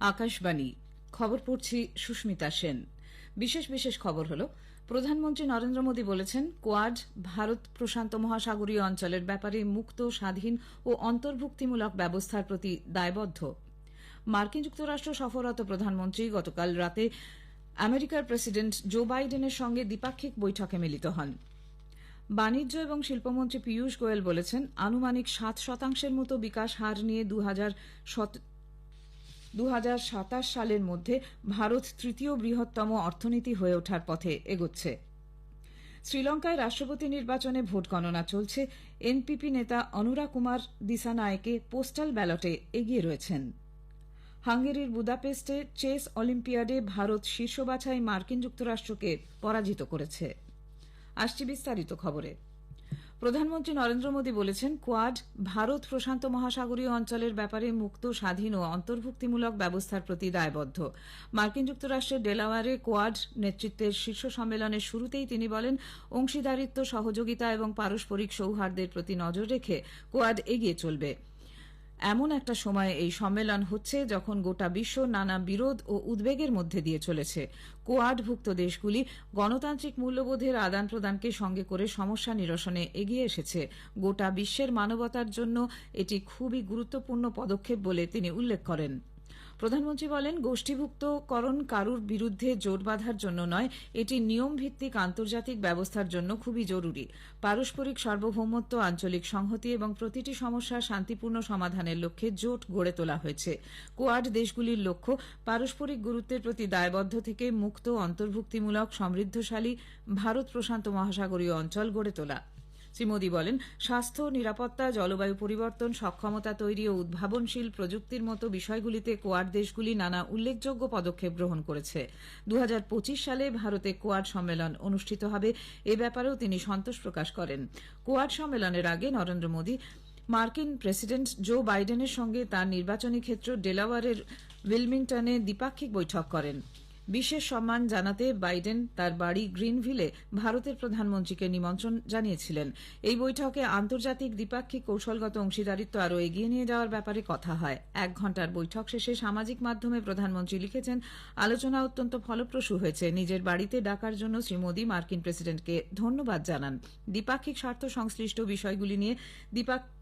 আকাশবাণী। খবর পড়ছি সুস্মিতা সেন। বিশেষ বিশেষ খবর হল, প্রধানমন্ত্রী নরেন্দ্র মোদী বলেছেন, কোয়াড ভারত প্রশান্ত মহাসাগরীয় অঞ্চলের ব্যাপারে মুক্ত, স্বাধীন ও অন্তর্ভুক্তিমূলক ব্যবস্থার প্রতি দায়বদ্ধ। মার্কিন যুক্তরাষ্ট্র সফররত প্রধানমন্ত্রী গতকাল রাতে আমেরিকার প্রেসিডেন্ট জো বাইডেনের সঙ্গে দ্বিপাক্ষিক বৈঠকে মিলিত হন। বাণিজ্য এবং শিল্পমন্ত্রী পীয়ূষ গোয়েল বলেছেন, আনুমানিক সাত শতাংশের মতো বিকাশ হার নিয়ে দু সালের মধ্যে ভারত তৃতীয় বৃহত্তম অর্থনীতি হয়ে ওঠার পথে এগোচ্ছে। শ্রীলঙ্কায় রাষ্ট্রপতি নির্বাচনে ভোট গণনা চলছে। এনপিপি নেতা অনুরা কুমার দিসানায়কে পোস্টাল ব্যালটে এগিয়ে রয়েছেন। হাঙ্গেরির বুদাপেস্টে চেস অলিম্পিয়াডে ভারত শীর্ষ বাছাই মার্কিন যুক্তরাষ্ট্রকে পরাজিত করেছে। আসছি বিস্তারিত খবরে। প্রধানমন্ত্রী নরেন্দ্র মোদী বলেছেন, কোয়াড ভারত প্রশান্ত মহাসাগরীয় অঞ্চলের ব্যাপারে মুক্ত, স্বাধীন ও অন্তর্ভুক্তিমূলক ব্যবস্থার প্রতি দায়বদ্ধ। মার্কিন যুক্তরাষ্ট্রের ডেলাওয়ারে কোয়াড নেতৃত্বের শীর্ষ সম্মেলনের শুরুতেই তিনি বলেন, অংশীদারিত্ব, সহযোগিতা এবং পারস্পরিক সৌহার্দ্যের প্রতি নজর রেখে কোয়াড এগিয়ে চলবে। এমন একটা সময়ে এই সম্মেলন হচ্ছে যখন গোটা বিশ্ব নানা বিরোধ ও উদ্বেগের মধ্যে দিয়ে চলেছে। কোয়াডভুক্ত দেশগুলি গণতান্ত্রিক মূল্যবোধের আদান প্রদানকে সঙ্গে করে সমস্যা নিরসনে এগিয়ে এসেছে। গোটা বিশ্বের মানবতার জন্য এটি খুবই গুরুত্বপূর্ণ পদক্ষেপ বলে তিনি উল্লেখ করেন। প্রধানমন্ত্রী বলেন গোষ্ঠীভুক্তকরণ কারুর বিরুদ্ধে জোট বাঁধার জন্য নয়, এটি নিয়ম ভিত্তিক আন্তর্জাতিক ব্যবস্থার জন্য খুবই জরুরি। পারস্পরিক সার্বভৌমত্ব, আঞ্চলিক সংহতি এবং প্রতিটি সমস্যার শান্তিপূর্ণ সমাধানের লক্ষ্যে জোট গড়ে তোলা হয়েছে। কোয়াড দেশগুলির লক্ষ্য, পারস্পরিক গুরুত্বের প্রতি দায়বদ্ধ থেকে মুক্ত, অন্তর্ভুক্তিমূলক, সমৃদ্ধশালী, ভারত প্রশান্ত মহাসাগরীয় অঞ্চল গড়ে তোলা। শ্রী মোদী বলেন, স্বাস্থ্য, নিরাপত্তা, জলবায়ু পরিবর্তন, সক্ষমতা তৈরি ও উদ্ভাবনশীল প্রযুক্তির মতো বিষয়গুলিতে কোয়াড দেশগুলি নানা উল্লেখযোগ্য পদক্ষেপ গ্রহণ করেছে। দু হাজার পঁচিশ সালে ভারতে কোয়াড সম্মেলন অনুষ্ঠিত হবে। এ ব্যাপারেও তিনি সন্তোষ প্রকাশ করেন। কোয়াড সম্মেলনের আগে নরেন্দ্র মোদী, মার্কিন প্রেসিডেন্ট জো বাইডেনের সঙ্গে তার নির্বাচনী ক্ষেত্র ডেলাওয়ারের উইলমিংটনে দ্বিপাক্ষিক বৈঠক করেন। বিশেষ সম্মান জানাতে বাইডেন তার বাড়ি গ্রিনভিলে ভারতের প্রধানমন্ত্রীকে নিমন্ত্রণ জানিয়েছিলেন। এই বৈঠকে আন্তর্জাতিক দ্বিপাক্ষিক কৌশলগত অংশীদারিত্ব আরও এগিয়ে নিয়ে যাওয়ার ব্যাপারে কথা হয়। এক ঘণ্টার বৈঠক শেষে সামাজিক মাধ্যমে প্রধানমন্ত্রী লিখেছেন, আলোচনা অত্যন্ত ফলপ্রসূ হয়েছে। নিজের বাড়িতে ডাকার জন্য শ্রী মোদী মার্কিন প্রেসিডেন্টকে ধন্যবাদ জানান। দ্বিপাক্ষিক স্বার্থ সংশ্লিষ্ট বিষয়গুলি নিয়ে দ্বিপাক্ষিক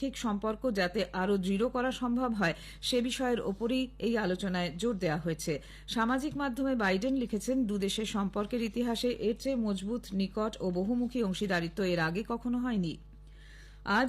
দ্বিপাক্ষিক সম্পর্ক যাতে আরও দৃঢ় করা সম্ভব হয়, সে বিষয়ের ওপরই এই আলোচনায় জোর দেওয়া হয়েছে। সামাজিক মাধ্যমে বাইডেন লিখেছেন দুদেশের সম্পর্কের ইতিহাসে এর চেয়ে মজবুত, নিকট ও বহুমুখী অংশীদারিত্ব এর আগে কখনো হয়নি। আজ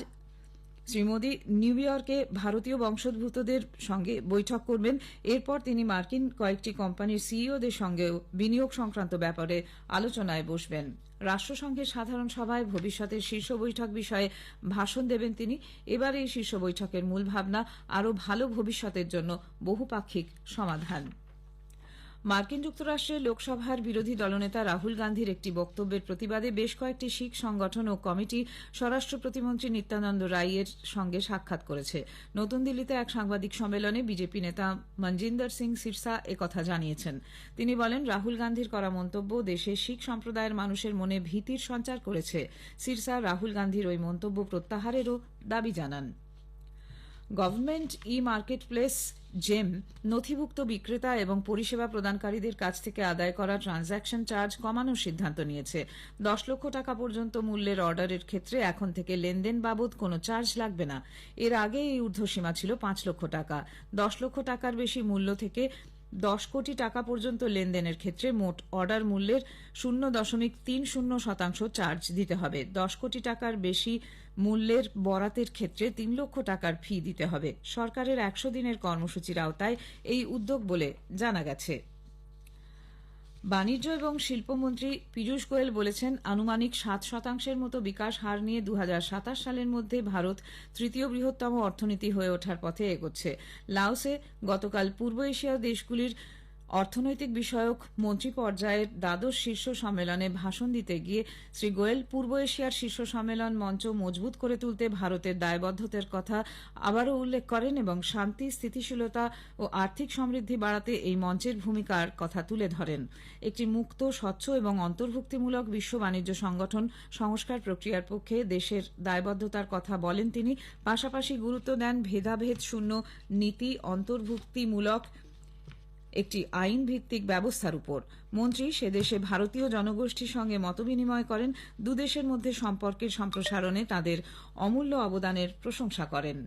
শ্রী মোদী নিউ ইয়র্কে ভারতীয় বংশোদ্ভূতদের সঙ্গে বৈঠক করবেন। এরপর তিনি মার্কিন কয়েকটি কোম্পানির সিইওদের সঙ্গেও বিনিয়োগ সংক্রান্ত ব্যাপারে আলোচনায় বসবেন। রাষ্ট্রসংঘের সাধারণ সভায় ভবিষ্যতের শীর্ষ বৈঠক বিষয়ে ভাষণ দেবেন তিনি। এবার এই শীর্ষ বৈঠকের মূল ভাবনা, আরও ভালো ভবিষ্যতের জন্য বহুপাক্ষিক সমাধান। মার্কিন যুক্তরাষ্ট্রের লোকসভার বিরোধী দলনেতা রাহুল গান্ধীর একটি বক্তব্যের প্রতিবাদে বেশ কয়েকটি শিখ সংগঠন ও কমিটি স্বরাষ্ট্র প্রতিমন্ত্রী নিত্যানন্দ রায়ের সঙ্গে সাক্ষাৎ করেছে। নতুন দিল্লিতে এক সাংবাদিক সম্মেলনে বিজেপি নেতা মনজিন্দর সিং সিরসা একথা জানিয়েছেন। তিনি বলেন, রাহুল গান্ধীর করা মন্তব্য দেশে শিখ সম্প্রদায়ের মানুষের মনে ভীতির সঞ্চার করেছে। সিরসা রাহুল গান্ধীর ওই মন্তব্য প্রত্যাহারেরও দাবি জানান। Government e market place GeM নথিভুক্ত বিক্রেতা এবং পরিষেবা প্রদানকারীদের কাছ থেকে আদায় করা ট্রানজ্যাকশন চার্জ কমানোর সিদ্ধান্ত নিয়েছে। দশ লক্ষ টাকা পর্যন্ত মূল্যের অর্ডারের ক্ষেত্রে এখন থেকে লেনদেন বাবদ কোনো চার্জ লাগবে না। এর আগে এই ঊর্ধ্বসীমা ছিল পাঁচ লক্ষ টাকা। দশ লক্ষ টাকার বেশি মূল্য থেকে দশ কোটি টাকা পর্যন্ত লেনদেনের ক্ষেত্রে মোট অর্ডার মূল্যের শূন্য দশমিক তিন শূন্য শতাংশ চার্জ দিতে হবে। দশ কোটি টাকার বেশি মূল্যের বরাতের ক্ষেত্রে তিন লক্ষ টাকার ফি দিতে হবে। সরকারের একশো দিনের কর্মসূচির আওতায় এই উদ্যোগ বলে জানা গেছে। বাণিজ্য এবং শিল্পমন্ত্রী পীযূষ গোয়েল বলেছেন, আনুমানিক সাত শতাংশের মতো বিকাশ হার নিয়ে দু হাজার সাতাশ সালের মধ্যে ভারত তৃতীয় বৃহত্তম অর্থনীতি হয়ে ওঠার পথে এগোচ্ছে। লাওসে গতকাল পূর্ব এশিয়ার দেশগুলির অর্থনৈতিক বিষয়ক মন্ত্রী পর্যায়ের দ্বাদশ শীর্ষ সম্মেলনে ভাষণ দিতে গিয়ে শ্রী গোয়েল পূর্ব এশিয়ার শীর্ষ সম্মেলন মঞ্চ মজবুত করে তুলতে ভারতের দায়বদ্ধতার কথা আবারও উল্লেখ করেন এবং শান্তি, স্থিতিশীলতা ও আর্থিক সমৃদ্ধি বাড়াতে এই মঞ্চের ভূমিকার কথা তুলে ধরেন। একটি মুক্ত, স্বচ্ছ এবং অন্তর্ভুক্তিমূলক বিশ্ব বাণিজ্য সংগঠন সংস্কার প্রক্রিয়ার পক্ষে দেশের দায়বদ্ধতার কথা বলেন তিনি। পাশাপাশি গুরুত্ব দেন ভেদাভেদ শূন্য, নীতি, অন্তর্ভুক্তিমূলক একটি আইন ভিত্তিক ব্যবস্থার উপর। মন্ত্রী সে দেশে ভারতীয় জনগোষ্ঠীর সঙ্গে মতবিনিময় করেন দুদেশের মধ্যে সম্পর্কের সম্প্রসারণে তাদের অমূল্য অবদানের প্রশংসা করেন।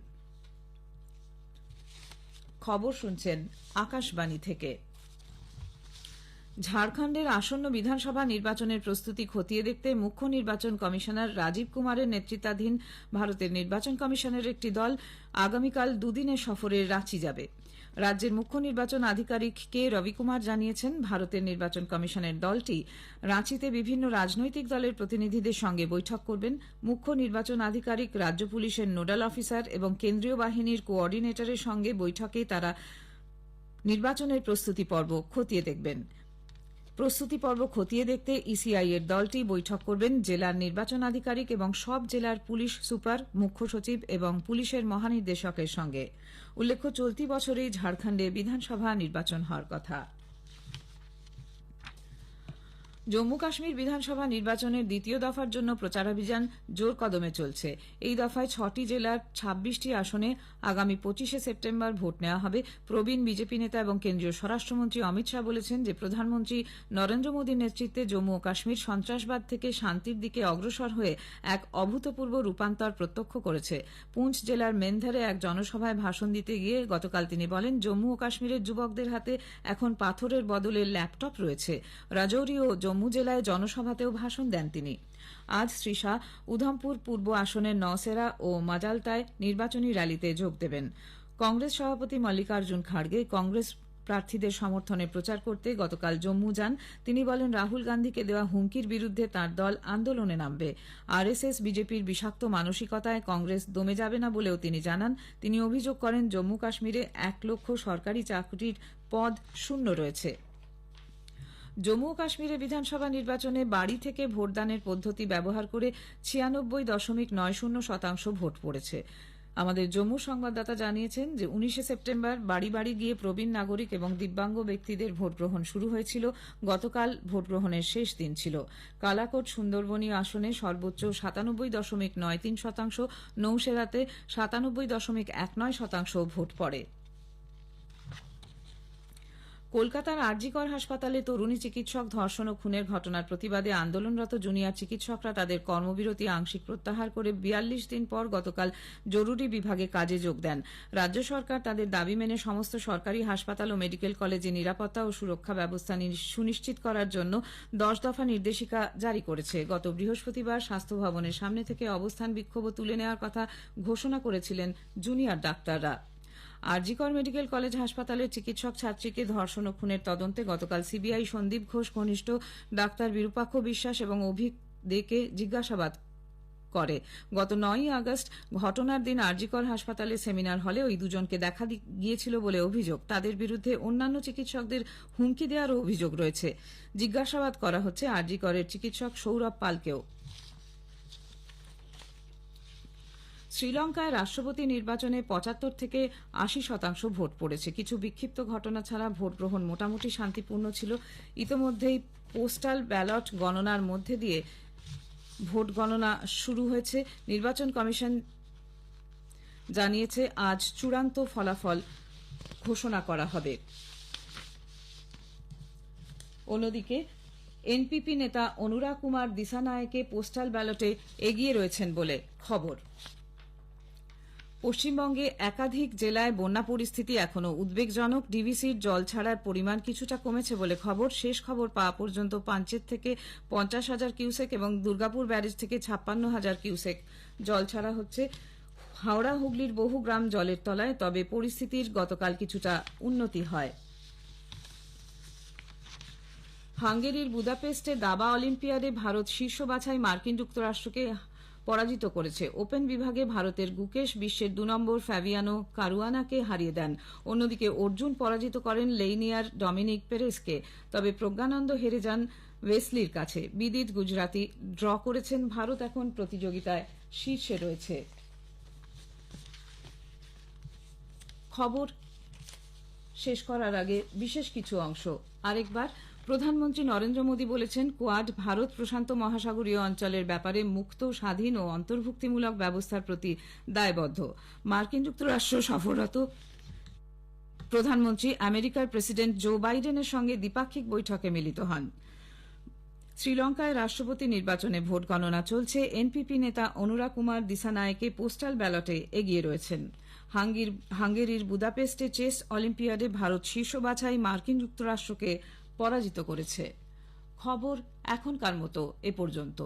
খবর শুনছেন আকাশবাণী থেকে। ঝাড়খণ্ডের আসন্ন বিধানসভা নির্বাচনের প্রস্তুতি খতিয়ে দেখতে মুখ্য নির্বাচন কমিশনার রাজীব কুমারের নেতৃত্বাধীন ভারতের নির্বাচন কমিশনের একটি দল আগামীকাল দুদিনের সফরে রাঁচি যাবে। রাজ্যের মুখ্য নির্বাচন আধিকারিক কে রবিকুমার জানিয়েছেন, ভারতের নির্বাচন কমিশনের দলটি রাঁচিতে বিভিন্ন রাজনৈতিক দলের প্রতিনিধিদের সঙ্গে বৈঠক করবেন। মুখ্য নির্বাচন আধিকারিক, রাজ্য পুলিশের নোডাল অফিসার এবং কেন্দ্রীয় বাহিনীর কোঅর্ডিনেটরের সঙ্গে বৈঠকে তারা নির্বাচনের প্রস্তুতি পর্ব খতিয়ে দেখবেন। প্রস্তুতি পর্ব খতিয়ে দেখতে ইসিআই এর দলটি বৈঠক করবেন জেলার নির্বাচন আধিকারিক এবং সব জেলার পুলিশ সুপার, মুখ্য সচিব এবং পুলিশের মহানির্দেশকের সঙ্গে। উল্লেখ্য, চলতি বছরেই ঝাড়খণ্ডে বিধানসভা নির্বাচন হওয়ার কথা। জম্মু কাশ্মীর বিধানসভা নির্বাচনের দ্বিতীয় দফার জন্য প্রচারাভিযান জোর কদমে চলছে। এই দফায় ছটি জেলার ছাব্বিশটি আসনে আগামী পঁচিশে সেপ্টেম্বর ভোট নেওয়া হবে। প্রবীণ বিজেপি নেতা এবং কেন্দ্রীয় স্বরাষ্ট্রমন্ত্রী অমিত শাহ বলেছেন যে, প্রধানমন্ত্রী নরেন্দ্র মোদীর নেতৃত্বে জম্মু ও কাশ্মীর সন্ত্রাসবাদ থেকে শান্তির দিকে অগ্রসর হয়ে এক অভূতপূর্ব রূপান্তর প্রত্যক্ষ করেছে। পুঞ্চ জেলার মেন্ধারে এক জনসভায় ভাষণ দিতে গিয়ে গতকাল তিনি বলেন, জম্মু ও কাশ্মীরের যুবকদের হাতে এখন পাথরের বদলে ল্যাপটপ রয়েছে। রাজৌরি ও জম্মু জেলায় জনসভাতেও ভাষণ দেন তিনি। আজ শ্রী শাহ উধমপুর পূর্ব আসনের নওসেরা ও মাজালতায় নির্বাচনী র্যালিতে যোগ দেবেন। কংগ্রেস সভাপতি মল্লিকার্জুন খাড়গে কংগ্রেস প্রার্থীদের সমর্থনে প্রচার করতে গতকাল জম্মু যান। তিনি বলেন, রাহুল গান্ধীকে দেওয়া হুমকির বিরুদ্ধে তার দল আন্দোলনে নামবে। আরএসএস, বিজেপির বিষাক্ত মানসিকতায় কংগ্রেস দমে যাবে না বলেও তিনি জানান। তিনি অভিযোগ করেন, জম্মু কাশ্মীরে এক লক্ষ সরকারি চাকরির পদ শূন্য রয়েছে। জম্মু কাশ্মীরে বিধানসভা নির্বাচনে বাড়ি থেকে ভোটদানের পদ্ধতি ব্যবহার করে ছিয়ানব্বই দশমিক নয় শূন্য শতাংশ ভোট পড়েছে। আমাদের জম্মু সংবাদদাতা জানিয়েছেন যে উনিশে সেপ্টেম্বর বাড়ি বাড়ি গিয়ে প্রবীণ নাগরিক এবং দিব্যাঙ্গ ব্যক্তিদের ভোট গ্রহণ শুরু হয়েছিল। গতকাল ভোট গ্রহণের শেষ দিন ছিল। কালাকোট সুন্দরবনী আসনে সর্বোচ্চ সাতানব্বই দশমিক নয় তিন শতাংশ, নৌসেরাতে সাতানব্বই দশমিক এক নয় শতাংশ ভোট পড়ে। কলকাতার আরজিকর হাসপাতালে তরুণী চিকিৎসক, ধর্ষণ ও খুনের ঘটনার প্রতিবাদে আন্দোলনরত জুনিয়র চিকিৎসকরা তাদের কর্মবিরতি, আংশিক প্রত্যাহার করে বিয়াল্লিশ দিন পর গতকাল জরুরি বিভাগে কাজে যোগ দেন। রাজ্য সরকার তাদের দাবি মেনে সমস্ত সরকারি হাসপাতাল ও মেডিকেল কলেজে নিরাপত্তা ও সুরক্ষা ব্যবস্থা সুনিশ্চিত করার জন্য দশ দফা নির্দেশিকা জারি করেছে। গত বৃহস্পতিবার স্বাস্থ্য ভবনের সামনে থেকে অবস্থান বিক্ষোভ তুলে নেওয়ার কথা ঘোষণা করেছিলেন জুনিয়র ডাক্তাররা। আরজিকর মেডিকেল কলেজ হাসপাতালের চিকিৎসক ছাত্রীকে ধর্ষণ ও খুনের তদন্তে গতকাল সিবিআই সন্দীপ ঘোষ, ঘনিষ্ঠ ডাক্তার বিরূপাক্ষ বিশ্বাস এবং অভিক দেকে জিজ্ঞাসাবাদ করে। গত নয়ই আগস্ট ঘটনার দিন আরজিকর হাসপাতালে সেমিনার হলে ওই দুজনকে দেখা গিয়েছিল বলে অভিযোগ। তাদের বিরুদ্ধে অন্যান্য চিকিৎসকদের হুমকি দেওয়ারও অভিযোগ রয়েছে। জিজ্ঞাসাবাদ করা হচ্ছে আরজিকরের চিকিৎসক সৌরভ পালকেও। শ্রীলঙ্কায় রাষ্ট্রপতি নির্বাচনে পঁচাত্তর থেকে আশি শতাংশ ভোট পড়েছে। কিছু বিক্ষিপ্ত ঘটনা ছাড়া ভোট গ্রহণ মোটামুটি শান্তিপূর্ণ ছিল। ইতোমধ্যেই পোস্টাল ব্যালট গণনার মধ্যে দিয়ে ভোট গণনা শুরু হয়েছে। নির্বাচন কমিশন জানিয়েছে, আজ চূড়ান্ত ফলাফল ঘোষণা করা হবে। অন্যদিকে, এনপিপি নেতা অনুরাগ কুমার দিসানায়কে পোস্টাল ব্যালটে এগিয়ে রয়েছেন বলে খবর। পশ্চিমবঙ্গে একাধিক জেলায় বন্যা পরিস্থিতি এখনও উদ্বেগজনক। ডিভিসির জল ছাড়ার পরিমাণ কিছুটা কমেছে বলে খবর। শেষ খবর পাওয়া পর্যন্ত পাঞ্চের থেকে পঞ্চাশ হাজার কিউসেক এবং দুর্গাপুর ব্যারেজ থেকে ছাপ্পান্ন হাজার কিউসেক। জল ছাড়া হচ্ছে হাওড়া, হুগলির বহু গ্রাম জলের তলায়, তবে পরিস্থিতির গতকাল কিছুটা উন্নতি হয়। হাঙ্গেরির বুদাপেস্টে দাবা অলিম্পিয়াডে ভারত শীর্ষ বাছাই মার্কিন যুক্তরাষ্ট্রকে পরাজিত করেছে। ওপেন বিভাগে ভারতের গুকেশ বিশ্বের দু নম্বর ফ্যাভিয়ানো কারুয়ানাকে হারিয়ে দেন। অন্যদিকে অর্জুন পরাজিত করেন লেইনিয়ার ডমিনিক পেরেসকে তবে প্রজ্ঞানন্দ হেরে যান ওয়েসলির কাছে। বিদিত গুজরাতি ড্র করেছেন ভারত এখন প্রতিযোগিতায় শীর্ষে রয়েছে। খবর শেষ করার আগে বিশেষ কিছু অংশ। আরেকবার প্রধানমন্ত্রী নরেন্দ্র মোদী বলেছেন, কোয়াড ভারত প্রশান্ত মহাসাগরীয় অঞ্চলের ব্যাপারে মুক্ত, স্বাধীন ও অন্তর্ভুক্তিমূলক ব্যবস্থার প্রতি দায়বদ্ধ। মার্কিন যুক্তরাষ্ট্র সফররত প্রধানমন্ত্রী আমেরিকার প্রেসিডেন্ট জো বাইডেনের সঙ্গে দ্বিপাক্ষিক বৈঠকে মিলিত হন। শ্রীলঙ্কায় রাষ্ট্রপতি নির্বাচনে ভোট গণনা চলছে। এনপিপি নেতা অনুরা কুমার দিসানায়েকে পোস্টাল ব্যালটে এগিয়ে রয়েছেন। হাঙ্গেরির বুদাপেস্টে চেস অলিম্পিয়াডে ভারত শীর্ষ বাছাই মার্কিন যুক্তরাষ্ট্রকে পরাজিত করেছে। খবর এখনকার মতো এ পর্যন্ত।